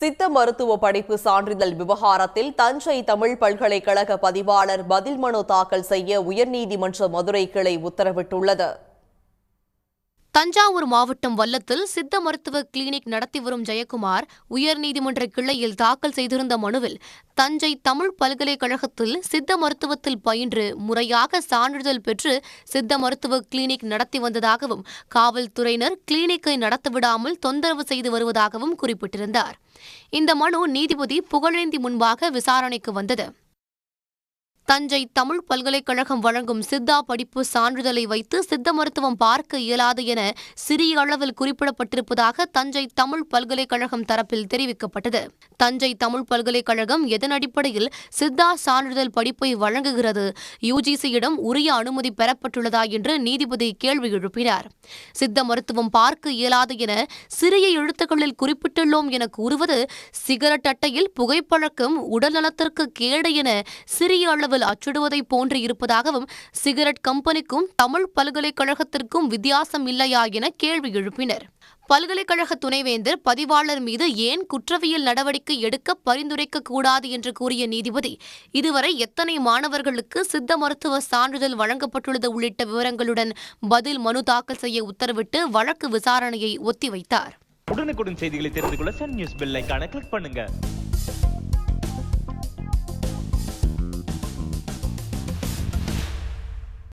சித்த மருத்துவ படிப்பு சான்றிதழ் விவகாரத்தில் தஞ்சை தமிழ் பல்கலைக்கழக பதிவாளர் பதில் மனு தாக்கல் செய்ய உயர்நீதிமன்ற மதுரை கிளை உத்தரவிட்டுள்ளது. தஞ்சாவூர் மாவட்டம் வல்லத்தில் சித்த மருத்துவ கிளினிக் நடத்தி வரும் ஜெயக்குமார் உயர்நீதிமன்ற கிளையில் தாக்கல் செய்திருந்த மனுவில் தஞ்சை தமிழ் பல்கலைக்கழகத்தில் சித்த மருத்துவத்தில் பயின்று முறையாக சான்றிதழ் பெற்று சித்த மருத்துவ கிளினிக் நடத்தி வந்ததாகவும் காவல்துறையினர் கிளினிக்கை நடத்தவிடாமல் தொந்தரவு செய்து வருவதாகவும் குறிப்பிட்டிருந்தார். இந்த மனு நீதிபதி புகழேந்தி முன்பாக விசாரணைக்கு வந்தது. தஞ்சை தமிழ் பல்கலைக்கழகம் வழங்கும் சித்தா படிப்பு சான்றிதழை வைத்து சித்த மருத்துவம் பார்க்க இயலாது என சிறிய அளவில் குறிப்பிடப்பட்டிருப்பதாக தஞ்சை தமிழ் பல்கலைக்கழகம் தரப்பில் தெரிவிக்கப்பட்டது. தஞ்சை தமிழ் பல்கலைக்கழகம் எதன் அடிப்படையில் சித்தா சான்றிதழ் படிப்பை வழங்குகிறது? யுஜிசியிடம் உரிய அனுமதி பெறப்பட்டுள்ளதா என்று நீதிபதி கேள்வி எழுப்பினார். சித்த மருத்துவம் பார்க்க இயலாது என சிறிய எழுத்துக்களில் குறிப்பிட்டுள்ளோம் என கூறுவது சிகரெட் அட்டையில் புகைப்பழக்கம் உடல்நலத்திற்கு கேடு என சிறிய அளவில் அச்சிடுவதை போன்று இருப்பதாகவும் சிகரெட் கம்பெனிக்கும் தமிழ் பல்கலைக்கழகத்திற்கும் வித்தியாசம் இல்லையா என கேள்வி எழுப்பினர். பல்கலைக்கழக துணைவேந்தர் பதிவாளர் மீது ஏன் குற்றவியல் நடவடிக்கை எடுக்க பரிந்துரைக்க கூடாது என்று கூறிய நீதிபதி இதுவரை எத்தனை மாணவர்களுக்கு சித்த மருத்துவ சான்றிதழ் வழங்கப்பட்டுள்ளது உள்ளிட்ட விவரங்களுடன் பதில் மனு தாக்கல் செய்ய உத்தரவிட்டு வழக்கு விசாரணையை ஒத்திவைத்தார். உடனுக்குடன் செய்திகளை தெரிந்து கொள்ள சன் நியூஸ் பெல் கிளிக் பண்ணுங்க.